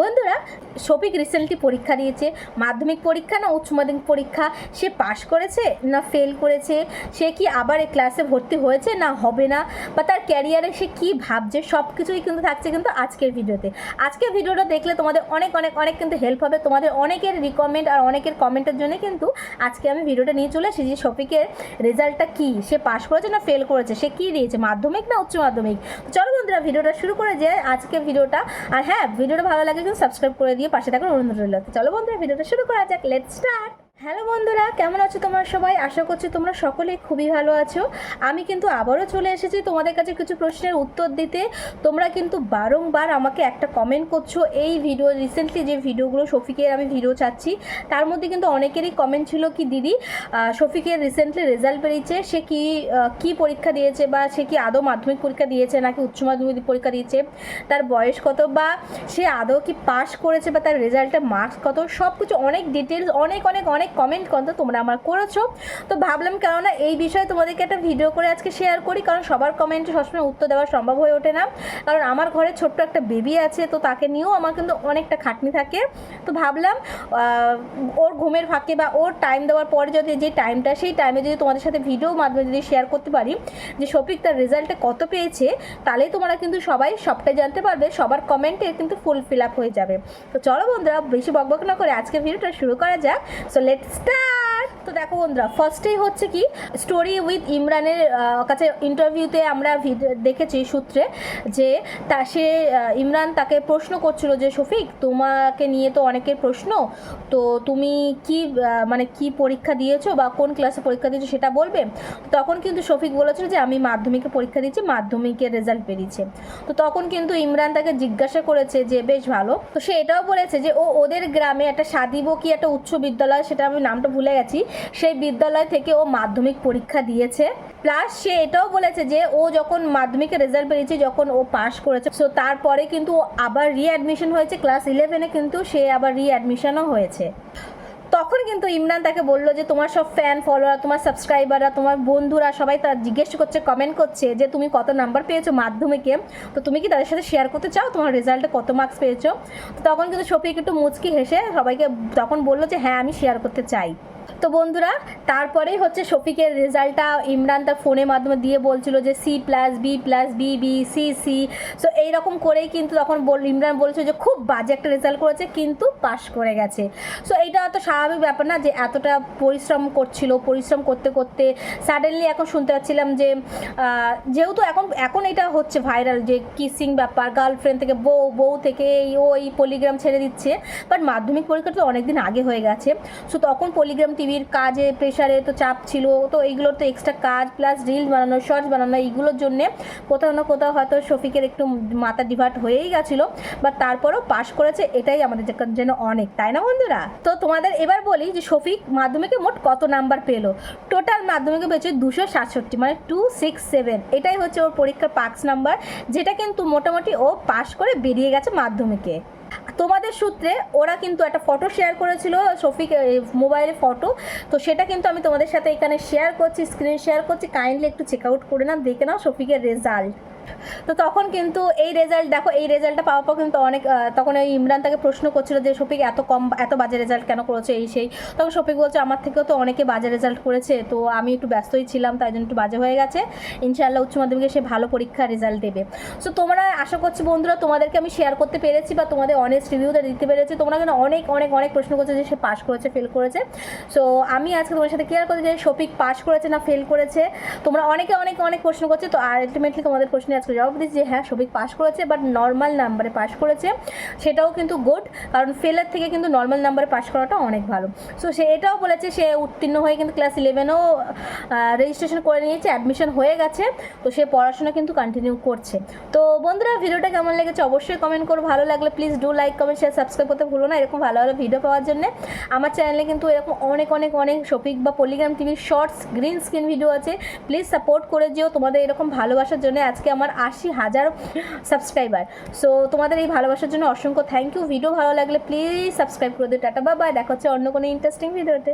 বন্ধুরা, শফিক রিসেন্টলি পরীক্ষা দিয়েছে, মাধ্যমিক পরীক্ষা না উচ্চ মাধ্যমিক পরীক্ষা? সে পাশ করেছে না ফেল করেছে? সে কি আবার এই ক্লাসে ভর্তি হয়েছে না হবে না? বা তার ক্যারিয়ারে সে কি ভাবছে? সব কিছুই কিন্তু থাকছে কিন্তু আজকের ভিডিওতে। আজকের ভিডিওটা দেখলে তোমাদের অনেক অনেক অনেক কিন্তু হেল্প হবে। তোমাদের অনেকের রিকমেন্ড আর অনেকের কমেন্টের জন্য কিন্তু আজকে আমি ভিডিওটা নিয়ে চলে এসেছি। যে শফিকের রেজাল্টটা কি? সে পাশ করেছে না ফেল করেছে? সে কি দিয়েছে? মাধ্যমিক না উচ্চ মাধ্যমিক? চলো বন্ধুরা, ভিডিওটা শুরু করে যে আজকে ভিডিওটা। আর হ্যাঁ ভিডিওটা ভালো লাগে কিন্তু সাবস্ক্রাইব করে দিয়ে পাশে থাকুন অনুরোধ রইল চলো বন্ধুরা, ভিডিওটা শুরু করা যাক। লেটস স্টার্ট হ্যালো বন্ধুরা, কেমন আছো তোমরা সবাই? আশা করছি তোমরা সকলেই খুবই ভালো আছো। আমি কিন্তু আবারও চলে এসেছি তোমাদের কাছে কিছু প্রশ্নের উত্তর দিতে। তোমরা কিন্তু বারংবার আমাকে একটা কমেন্ট করছ। এই ভিডিও রিসেন্টলি যে ভিডিওগুলো শফিকের আমি ভিডিও চাচ্ছি, তার মধ্যে কিন্তু অনেকেরই কমেন্ট ছিল কি, দিদি শফিকের রিসেন্টলি রেজাল্ট বেরিয়েছে। সে কি কি পরীক্ষা দিয়েছে বা সে কি আদৌ মাধ্যমিক পরীক্ষা দিয়েছে নাকি উচ্চ মাধ্যমিক পরীক্ষা দিয়েছে? তার বয়স কত বা সে আদৌ কি পাস করেছে বা তার রেজাল্টের মার্কস কত? সব কিছু অনেক ডিটেলস অনেক অনেক অনেক কমেন্ট কত তোমরা আমার করেছ। তো ভাবলাম কেননা এই বিষয়ে তোমাদেরকে একটা ভিডিও করে আজকে শেয়ার করি, কারণ সবার কমেন্টে সবসময় উত্তর দেওয়া সম্ভব হয়ে ওঠে না। কারণ আমার ঘরে ছোট্ট একটা বেবি আছে, তো তাকে নিয়েও আমার কিন্তু অনেকটা খাটনি থাকে। তো ভাবলাম ওর ঘুমের ফাঁকে বা ওর টাইম দেওয়ার পরে যদি যে টাইমটা সেই টাইমে যদি তোমাদের সাথে ভিডিও মাধ্যমে যদি শেয়ার করতে পারি, যে শফিক তার রেজাল্টে কত পেয়েছে, তাহলেই তোমরা কিন্তু সবাই সবটাই জানতে পারবে, সবার কমেন্টে কিন্তু ফুল ফিল আপ হয়ে যাবে। তো চলো বন্ধুরা, বেশি বকবক না করে আজকে ভিডিওটা শুরু করা যাক। সো লেট স্টার্ট তো দেখো বন্ধুরা ফার্স্টেই হচ্ছে কি স্টোরি উইথ ইমরানের কাছে ইন্টারভিউতে আমরা দেখেছি সূত্রে যে তা, সে ইমরান তাকে প্রশ্ন করছিল যে, শফিক, তোমাকে নিয়ে তো অনেকের প্রশ্ন, তো তুমি কি মানে কি পরীক্ষা দিয়েছ বা কোন ক্লাসে পরীক্ষা দিয়েছ সেটা বলবে? তখন কিন্তু শফিক বলেছিল যে, আমি মাধ্যমিকে পরীক্ষা দিয়েছি, মাধ্যমিকের রেজাল্ট বেরিয়েছে। তো তখন কিন্তু ইমরান তাকে জিজ্ঞাসা করেছে যে, বেশ ভালো। তো সে এটাও বলেছে যে, ও, ওদের গ্রামে একটা সাদিব কি একটা উচ্চ বিদ্যালয়, সেটা আমি নামটা ভুলে গেছি সেই বিদ্যালয় থেকে ও মাধ্যমিক পরীক্ষা দিয়েছে। প্লাস সে এটাও বলেছে যে ও যখন মাধ্যমিকের রেজাল্ট পেয়েছে, যখন ও পাশ করেছে সো তারপরে কিন্তু ও আবার রিঅ্যাডমিশন হয়েছে। ক্লাস ইলেভেনে কিন্তু সে আবার রিঅ্যাডমিশনও হয়েছে। তখন কিন্তু ইমরান তাকে বলল যে, তোমার সব ফ্যান ফলোয়ার তোমার সাবস্ক্রাইবাররা তোমার বন্ধুরা সবাই তার জিজ্ঞেস করছে কমেন্ট করছে যে, তুমি কত নাম্বার পেয়েছ মাধ্যমিকে? তো তুমি কি তাদের সাথে শেয়ার করতে চাও? তোমার রেজাল্টে কত মার্কস পেয়েছ? তো তখন কিন্তু শফিক একটু মুচকি হেসে সবাইকে তখন বলল যে হ্যাঁ আমি শেয়ার করতে চাই। তো বন্ধুরা, তারপরেই হচ্ছে শফিকের রেজাল্টটা ইমরান তার ফোনের মাধ্যমে দিয়ে বলছিল যে C plus B plus B B C C so এইরকম করেই কিন্তু তখন বল, ইমরান বলছিল যে খুব বাজে একটা রেজাল্ট করেছে, কিন্তু পাশ করে গেছে। সো এইটা অত স্বাভাবিক ব্যাপার না যে এতটা পরিশ্রম করছিল, পরিশ্রম করতে করতে সাডেনলি এখন শুনতে পাচ্ছিলাম যে যেহেতু এখন এখন এটা হচ্ছে ভাইরাল যে কিসিং ব্যাপার গার্লফ্রেন্ড থেকে বউ বউ থেকে এই ওই পলিগ্রাম ছেড়ে দিচ্ছে। বাট মাধ্যমিক পরীক্ষা তো অনেকদিন আগে হয়ে গেছে। সো তখন পলিগ্রাম টিভির কাজে প্রেশারে তো চাপ ছিল, তো এইগুলোর তো এক্সট্রা কাজ প্লাস রিল বানানো শর্টস বানানো, এইগুলোর জন্যে কোথাও না কোথাও হয়তো শফিকের একটু মাথা ডিভার্ট হয়েই গেছিল বাট তারপরেও পাশ করেছে, এটাই আমাদের যে- জন্য অনেক, তাই না বন্ধুরা? তো তোমাদের এবার বলি যে শফিক মাধ্যমিকে মোট কত নাম্বার পেল? টোটাল মাধ্যমিকে পেয়েছে দুশো সাতষট্টি মানে টু সিক্স সেভেন এটাই হচ্ছে ওর পরীক্ষার পাক্স নাম্বার যেটা কিন্তু মোটামুটি ও পাশ করে বেরিয়ে গেছে মাধ্যমিকে। তোমাদের সূত্রে ওরা কিন্তু একটা ফটো শেয়ার করেছিল, শফিক মোবাইলে ফটো তো সেটা কিন্তু আমি তোমাদের সাথে এখানে শেয়ার করছি স্ক্রিন শেয়ার করছি। কাইন্ডলি একটু চেক আউট করে নাও, দেখে নাও শফিকের রেজাল্ট তো তখন কিন্তু এই রেজাল্ট দেখো এই রেজাল্টটা পাওয়ার পর কিন্তু অনেক তখন ওই ইমরান তাকে প্রশ্ন করছিল যে, শফিক, এত কম, এত বাজে রেজাল্ট কেন করেছে? এই সেই। তখন শফিক বলছে, আমার থেকেও তো অনেকে বাজে রেজাল্ট করেছে, তো আমি একটু ব্যস্তই ছিলাম, তাই জন্য একটু বাজে হয়ে গেছে। ইনশাআল্লাহ উচ্চ মাধ্যমিকে সে ভালো পরীক্ষা রেজাল্ট দেবে। সো তোমরা, আশা করছি বন্ধুরা, তোমাদেরকে আমি শেয়ার করতে পেরেছি বা তোমাদের অনেস্ট রিভিউটা দিতে পেরেছি। তোমরা কিন্তু অনেক অনেক অনেক প্রশ্ন করছ যে, সে পাস করেছে ফেল করেছে। সো আমি আজকে তোমার সাথে ক্লিয়ার করছি যে শফিক পাস করেছে না ফেল করেছে? তোমরা অনেকে, অনেক অনেক প্রশ্ন করছে, তো আলটিমেটলি তোমাদের প্রশ্নে আজকে জবাব দিচ্ছি যে হ্যাঁ শফিক পাশ করেছে বাট নর্মাল নাম্বারে পাশ করেছে। সেটাও কিন্তু গুড কারণ ফেলের থেকে কিন্তু নর্মাল নাম্বারে পাশ করাটা অনেক ভালো। সো সে এটাও বলেছে, সে উত্তীর্ণ হয়ে কিন্তু ক্লাস ইলেভেনও রেজিস্ট্রেশন করে নিয়েছে অ্যাডমিশন হয়ে গেছে। তো সে পড়াশোনা কিন্তু কন্টিনিউ করছে। তো বন্ধুরা, ভিডিওটা কেমন লেগেছে অবশ্যই কমেন্ট করো। ভালো লাগলে please do like comment share subscribe করতে ভুলো না। এরকম ভালো ভালো ভিডিও পাওয়ার জন্য আমার চ্যানেলে কিন্তু এরকম অনেক অনেক অনেক শপিক বা পলিগ্রাম টিভির শর্টস গ্রিন স্ক্রিন ভিডিও আছে। প্লিজ সাপোর্ট করে যেও। তোমাদের এরকম ভালোবাসার জন্য আজকে আমার আশি হাজার সাবস্ক্রাইবার সো তোমাদের এই ভালোবাসার জন্য অসংখ্য থ্যাংক ইউ ভিডিও ভালো লাগলে প্লিজ সাবস্ক্রাইব করে দিও। টাটা বা দেখা হচ্ছে অন্য কোনো ইন্টারেস্টিং ভিডিওতে